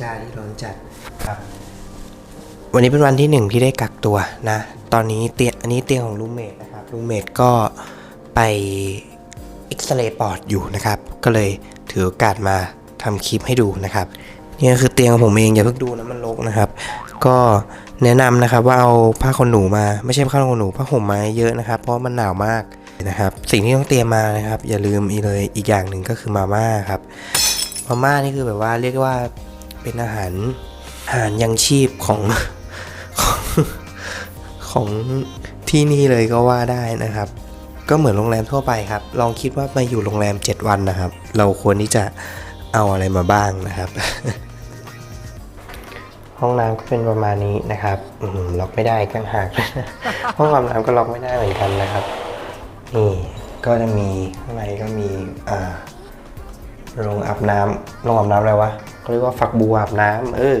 จาที่ร้อนจัดครับ วันนี้เป็นวันที่หนึ่งที่ได้กักตัวนะ ตอนนี้เตียงอันนี้เตียงของรูเมทนะครับรูเมทก็ไปเอ็กซเรย์ปอดอยู่นะครับ ก็เลยถือโอกาสมาทำคลิปให้ดูนะครับนี่ก็คือเตียงของผมเองอย่าเพิ่งดูนะมันรกนะครับ ก็แนะนำนะครับว่าเอาผ้าขนหนูมาไม่ใช่ผ้าขนหนูผ้าห่มมาเยอะนะครับ เพราะมันหนาวมากนะครับ สิ่งที่ต้องเตรียมมานะครับ อย่าลืมอีเลยอีกอย่างหนึ่งก็คือมาม่าครับมาม่านี่คือแบบว่าเรียกว่า เป็นอาหารอาหารยังชีพของของของที่นี่เลยก็ว่าได้นะครับ ก็เหมือนโรงแรมทั่วไปครับ ลองคิดว่ามาอยู่โรงแรม 7 วันนะครับ เราควรที่จะเอาอะไรมาบ้างนะครับ ห้องน้ำก็เป็นประมาณนี้นะครับล็อกไม่ได้กังหากห้องอาบน้ำก็ล็อกไม่ได้เหมือนกันนะครับนี่ก็จะมีข้างในก็มีอ่าโรงอาบน้ำโรงอาบน้ำอะไรวะ เรียกว่าฝักบัวอาบน้ำเออ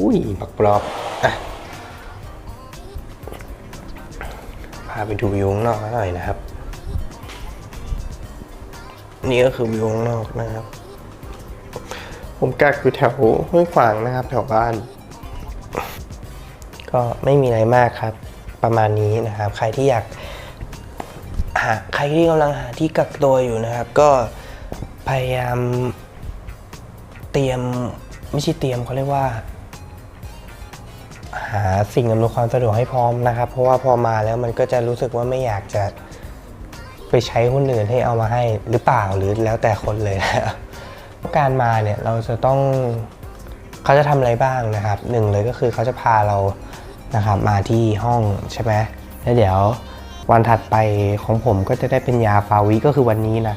อุ้ยฝักปลอบอะพาไปดูวิวข้างนอกหน่อยนะครับ นี่ก็คือวิวข้างนอกนะครับ ผมกักอยู่แถวห้วยขวางนะครับแถวบ้าน ก็ไม่มีอะไรมากครับ ประมาณนี้นะครับ ใครที่อยากหาใครที่กำลังหาที่กักตัวอยู่นะครับ ก็พยายาม เตรียมไม่ใช่เตรียมเขาเรียกว่า หาสิ่งอำนวยความสะดวกให้พร้อมนะครับ เพราะว่าพอมาแล้วมันก็จะรู้สึกว่าไม่อยากจะไปใช้คนอื่นให้เอามาให้หรือเปล่าหรือแล้วแต่คนเลยนะครับการมาเนี่ยเราจะต้องเขาจะทำอะไรบ้างนะครับหนึ่งเลยก็คือเขาจะพาเรานะครับมาที่ห้องใช่ไหมแล้วเดี๋ยววันถัดไปของผมก็จะได้เป็นยาฟาวิก็คือวันนี้นะ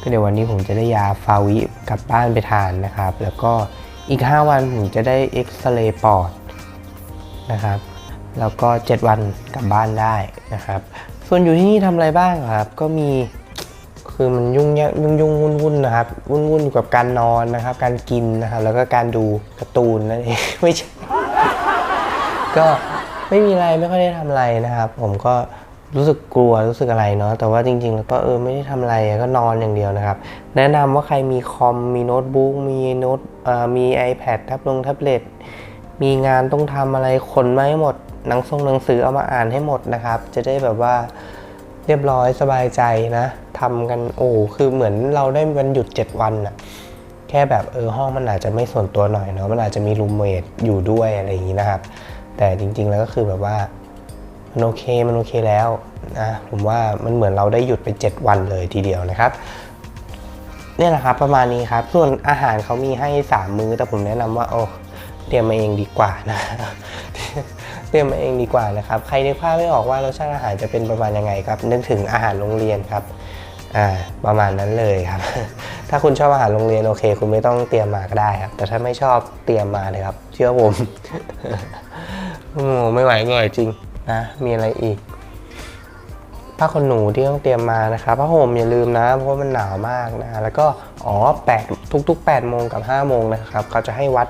ก็เดี๋ยววันนี้ผมจะได้ยาฟาวิกลับบ้านไปทานนะครับ แล้วก็อีก 5 วันผมจะได้เอ็กซเรย์ปอดนะครับ แล้วก็ 7 วันกลับบ้านได้นะครับ ส่วนอยู่ที่นี่ทำอะไรบ้างครับ ก็มีคือมันยุ่งยากยุ่งยุ่งวุ่นวุ่นนะครับ วุ่นวุ่นอยู่กับการนอนนะครับ การกินนะครับ แล้วก็การดูการ์ตูนนั่นเองไม่ใช่ก็ไม่มีอะไรไม่ค่อยได้ทำอะไรนะครับ ผมก็ รู้สึกกลัวรู้สึกอะไรเนาะแต่ว่าจริง ๆ แล้วก็เออไม่ได้ทำอะไรก็นอนอย่างเดียวนะครับ แนะนำว่าใครมีคอมมีโน้ตบุ๊กมีโน้ตเอ่อมี iPad แท็บลงแท็บเล็ตมีงานต้องทำอะไรขนมาให้หมดหนังส่งหนังสือเอามาอ่านให้หมดนะครับ จะได้แบบว่าเรียบร้อยสบายใจนะทำกันโอ้คือเหมือนเราได้วันหยุด 7 วันอะแค่แบบเออห้องมันอาจจะไม่ส่วนตัวหน่อยเนาะมันอาจจะมีรูมเมทอยู่ด้วยอะไรอย่างนี้นะครับ แต่จริง ๆ แล้วก็คือแบบว่า มันโอเคมันโอเคแล้วนะผมว่ามันเหมือนเราได้หยุดไป 7 วันเลยทีเดียวนะครับเนี่ยแหละครับประมาณนี้ครับ ส่วนอาหารเขามีให้ 3 มื้อแต่ผมแนะนำว่าโอ้เตรียมมาเองดีกว่านะเตรียมมาเองดีกว่านะครับ ใครนึกภาพไม่ออกว่ารสชาติอาหารจะเป็นประมาณยังไงครับ นึกถึงอาหารโรงเรียนครับอ่าประมาณนั้นเลยครับ ถ้าคุณชอบอาหารโรงเรียนโอเค คุณไม่ต้องเตรียมมาก็ได้ครับ แต่ถ้าไม่ชอบเตรียมมาเลยครับ เชื่อผมโอ้ไม่ไหวไม่ไหวจริง นะมีอะไรอีกผ้าขนหนูที่ต้องเตรียมมานะครับผ้าห่มอย่าลืมนะ เพราะว่ามันหนาวมากนะ แล้วก็อ๋อแปดทุกๆ8โมงกับ5โมงนะครับเขาจะให้วัด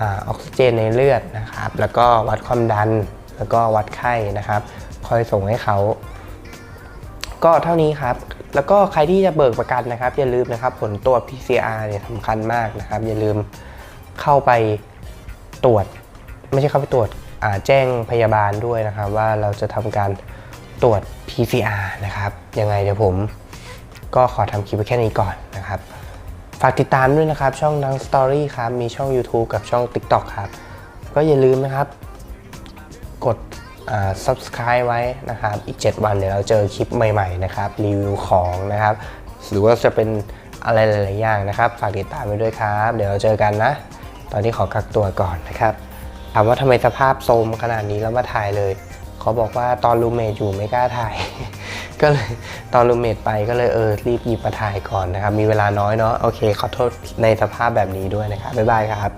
ออกซิเจนในเลือดนะครับ แล้วก็วัดความดันแล้วก็วัดไข้นะครับ คอยส่งให้เขาก็เท่านี้ครับ แล้วก็ใครที่จะเบิกประกันนะครับ อย่าลืมนะครับ ผลตรวจ PCR เนี่ยสำคัญมากนะครับ อย่าลืมเข้าไปตรวจ ไม่ใช่เข้าไปตรวจ แจ้งพยาบาลด้วยนะครับ ว่าเราจะทำการตรวจ PCR นะครับ ยังไงเดี๋ยวผมก็ขอทำคลิปไว้แค่นี้ก่อนนะครับ ฝากติดตามด้วยนะครับ ช่องดังสตอรี่ครับ มีช่อง YouTube กับช่อง TikTok ครับ ก็อย่าลืมนะครับ กด subscribe ไว้นะครับ อีก 7 วันเดี๋ยวเราเจอคลิปใหม่ๆนะครับ รีวิวของนะครับ หรือว่าจะเป็นอะไรหลายๆอย่างนะครับ ฝากติดตามไปด้วยครับ เดี๋ยวเราเจอกันนะ ตอนนี้ขอกักตัวก่อนนะครับ ถามว่าทำไมสภาพโทรมขนาดนี้แล้วมาถ่ายเลยเขาบอกว่าตอนรูเมทอยู่ไม่กล้าถ่าย ก็เลยตอนรูเมทไปก็เลยเออรีบหยิบมาถ่ายก่อนนะครับ มีเวลาน้อยเนาะโอเคขอโทษในสภาพแบบนี้ด้วยนะครับบ๊ายบายครับ